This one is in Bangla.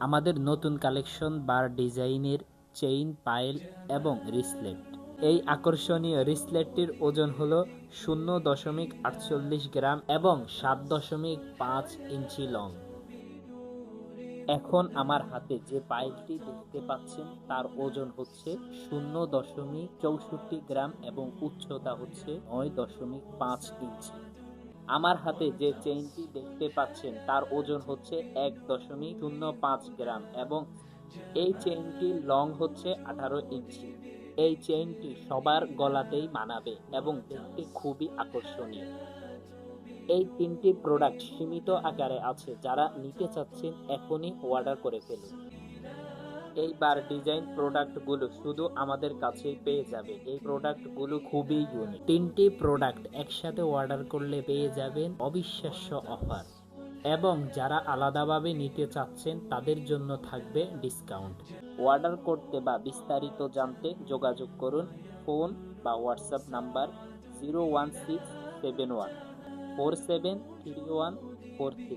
আমাদের নতুন কালেকশন বার ডিজাইনের চেইন পাইল এবং রিসলেট। এই আকর্ষণীয় রিসলেটটির ওজন হল শূন্য দশমিক আটচল্লিশ গ্রাম এবং সাত দশমিক পাঁচ ইঞ্চি লং। এখন আমার হাতে যে পাইলটি দেখতে পাচ্ছেন, তার ওজন হচ্ছে শূন্য দশমিক চৌষট্টি গ্রাম এবং উচ্চতা হচ্ছে নয় দশমিক পাঁচ ইঞ্চি। আমার হাতে যে চেইনটি দেখতে পাচ্ছেন, তার ওজন হচ্ছে এক দশমিক শূন্য পাঁচ গ্রাম এবং এই চেইনটির লং হচ্ছে আঠারো ইঞ্চি। এই চেইনটি সবার গলাতেই মানাবে এবং দেখতে খুবই আকর্ষণীয়। এই তিনটি প্রোডাক্ট সীমিত আকারে আছে, যারা নিতে চাচ্ছেন এখনই অর্ডার করে ফেলুন। এই বার ডিজাইন প্রোডাক্টগুলো শুধু আমাদের কাছেই পেয়ে যাবে। এই প্রোডাক্টগুলো খুবই ইউনিক তিনটি প্রোডাক্ট একসাথে অর্ডার করলে পেয়ে যাবেন অবিশ্বাস্য অফার এবং যারা আলাদাভাবে নিতে চাচ্ছেন, তাদের জন্য থাকবে ডিসকাউন্ট অর্ডার করতে বা বিস্তারিত জানতে যোগাযোগ করুন। ফোন বা WhatsApp number zero one six seven one four seven three one four three